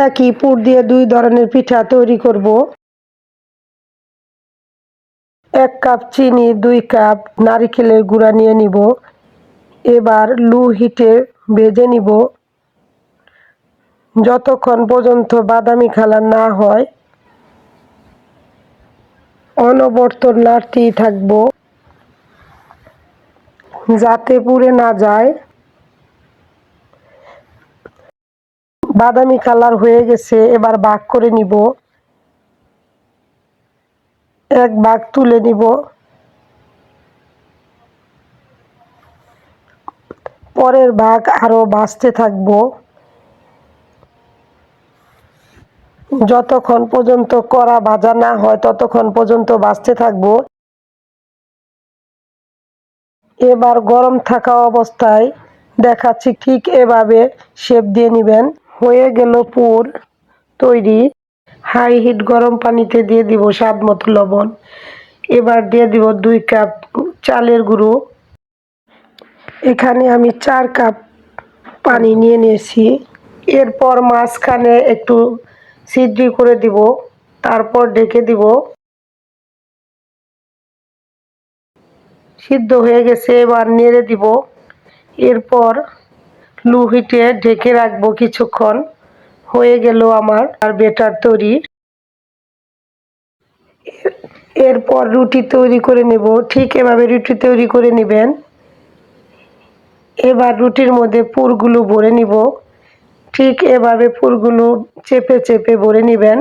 একই পুর দিয়ে দুই ধরনের পিঠা তৈরি করব। এক কাপ চিনি, দুই কাপ নারিকেলের গুঁড়া নিয়ে নিব। এবার লু হিটে ভেজে নিব। যতক্ষণ পর্যন্ত বাদামি কালার না হয়, অনবর্ত নাড়তেই থাকব। যাতে পুড়ে না যায়। বাদামি কালার হয়ে গেছে, এবার বাঘ করে নিব। এক ভাগ তুলে নিব। পরের ভাগ আরও বাঁচতে থাকব। যতক্ষণ পর্যন্ত কড়া ভাজা না হয়, ততক্ষণ পর্যন্ত বাঁচতে থাকব। এবার গরম থাকা অবস্থায় দেখাচ্ছি ঠিক এভাবে শেপ দিয়ে নেবেন। হয়ে গেল পুর। তৈরি। হাই হিট গরম পানিতে দিয়ে দিব স্বাদ মতো লবণ। এবার দিয়ে দিব দুই কাপ চালের গুঁড়ো। এখানে আমি চার কাপ পানি নিয়ে নিয়েছি। এরপর মাঝখানে একটু সিদ্ধি করে দিব। তারপর ডেকে দিব। সিদ্ধ হয়ে গেছে, এবার নেড়ে দিব। এরপর লু হিটে ঢেকে রাখব কিছুক্ষণ। হয়ে গেল আমার আর বেটার তৈরি। এরপর রুটি তৈরি করে নেব। ঠিক এভাবে রুটি তৈরি করে নেবেন। এবার রুটির মধ্যে পুরগুলো ভরে নিব। ঠিক এভাবে পুরগুলো চেপে চেপে ভরে নেবেন।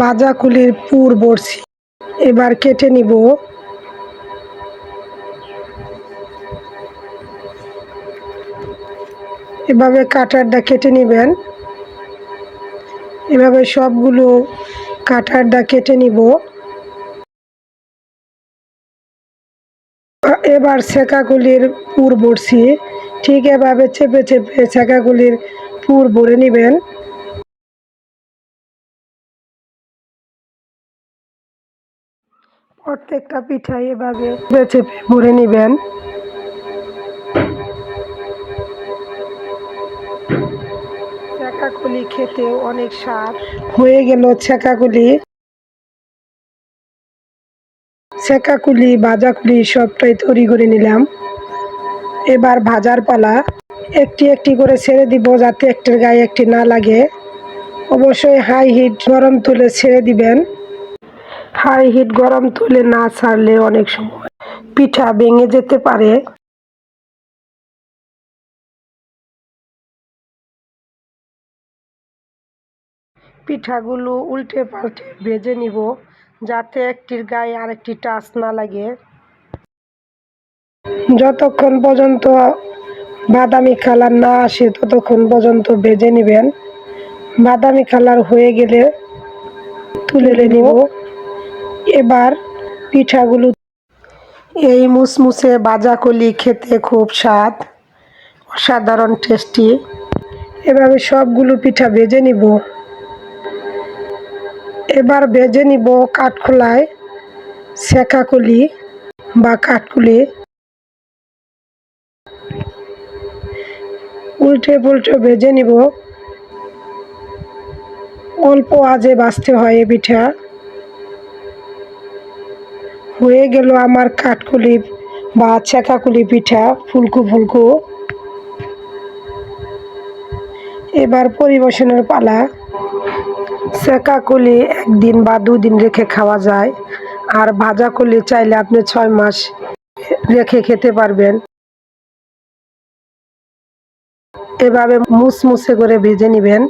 বাজা কুলির পুর বড়ছি। এবার কেটে নিব। এভাবে কাটারটা কেটে নেবেন। এভাবে সবগুলো কাটারটা কেটে নিব। এবার শেখাগুলির পুর ভরছি ঠিক এভাবে চেপে চেপে শেখাগুলির পুর ভরে নেবেন। প্রত্যেকটা পিঠা এভাবে চেপে ভরে নেবেন। ছেঁকাগুলি খেতে অনেক স্বাদ। হয়ে গেল ছেঁকাগুলি ছেঁকাকুলি ভাজাকুলি সবটাই তৈরি করে নিলাম। এবার ভাজার পালা। একটি একটি করে ছেড়ে দিব যাতে একটির গায়ে একটি না লাগে। অবশ্যই হাই হিট গরম তুলে ছেড়ে দিবেন। হাই হিট গরম তুলে না ছাড়লে অনেক সময় পিঠা ভেঙে যেতে পারে। পিঠাগুলো উল্টে পাল্টে ভেজে নিব, যাতে একটির গায়ে আরেকটি টাচ না লাগে। যতক্ষণ পর্যন্ত বাদামি কালার না আসে, ততক্ষণ পর্যন্ত ভেজে নেবেন। বাদামি কালার হয়ে গেলে তুলে নিব। এবার পিঠাগুলো এই মুসমুসে বাজাকলি খেতে খুব স্বাদ, অসাধারণ টেস্টি। এভাবে সবগুলো পিঠা ভেজে নিব। এবার ভেজে নিব কাঠখোলায় শেখাকুলি বা কাঠকুলি। উল্টে পুল্টে ভেজে নিব। অল্প আজে বাঁচতে হয় এ পিঠা। হয়ে গেল আমার কাঠকুলি বা ছেঁকাকুলি পিঠা ফুলকু ফুলকু। এবার পরিবেশনের পালা। সেকা কলি একদিন বা দুদিন রেখে খাওয়া যায়। আর ভাজা কলি চাইলে আপনি ছয় মাস রেখে খেতে পারবেন। এভাবে মুসমুসে করে ভেজে নেবেন।